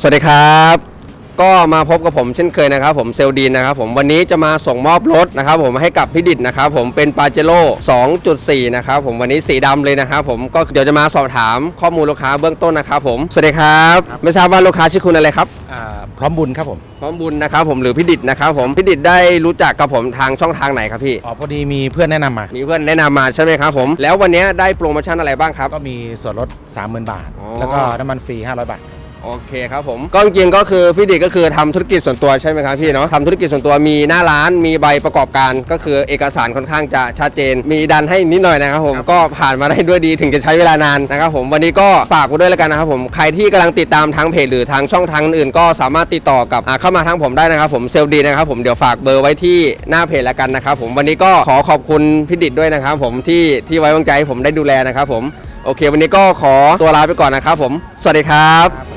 สวัสดีครับ ก็มาพบกับผมเช่นเคยนะครับ ผมเซลดีนนะครับผมวันนี้จะมาส่งมอบรถนะครับ ผมให้กับพี่ดิดนะครับผมเป็นปาเจโร่2.4 นะครับผมวันนี้สีดำเลยนะครับผมก็เดี๋ยวจะมาสอบถามข้อมูลลูกค้าเบื้องต้นนะครับผมสวัสดีครับไม่ทราบว่าลูกค้าชื่อคุณอะไรครับอ่าพร้อมบุญครับผมพร้อมบุญนะครับผมหรือพี่ดิดนะครับผมพี่ดิดได้รู้จักกับผมทางช่องทางไหนครับพี่อ๋อพอดีมีเพื่อนแนะนำมามีเพื่อนแนะนำมาใช่ไหมครับผมแล้ววันนี้ได้โปรโมชั่นอะไรบ้างครับก็มีส่วนลด30,000 บาทอ๋อแล้วก็น้ำมันฟรี500 บาท โอเคครับผมก็จริงๆก็คือพี่ดิดก็คือทำธุรกิจส่วนตัวใช่ไหมครับพี่เนาะทำธุรกิจส่วนตัวมีหน้าร้านมีใบประกอบการ ก็คือเอกสารค่อนข้างจะชัดเจน มีดันให้นิดหน่อยนะครับผมก็ผ่านมาได้ด้วยดีถึงจะใช้เวลานานนะครับผมวันนี้ก็ฝากไว้ด้วยแล้วกันนะครับผมใครที่กำลังติดตามทางเพจหรือทางช่องทางอื่นๆก็สามารถติดต่อกับอ่าเข้ามาทางผมได้นะครับผมเซลดีนะครับผมเดี๋ยวฝากเบอร์ไว้ที่หน้าเพจแล้วกันนะครับผมวันนี้ก็ขอขอบคุณพี่ดิดด้วยนะครับผมที่ที่ไว้วางใจให้ผมได้ดูแลนะครับผมโอเค วันนี้ก็ขอตัวลาไปก่อนนะครับผม สวัสดีครับ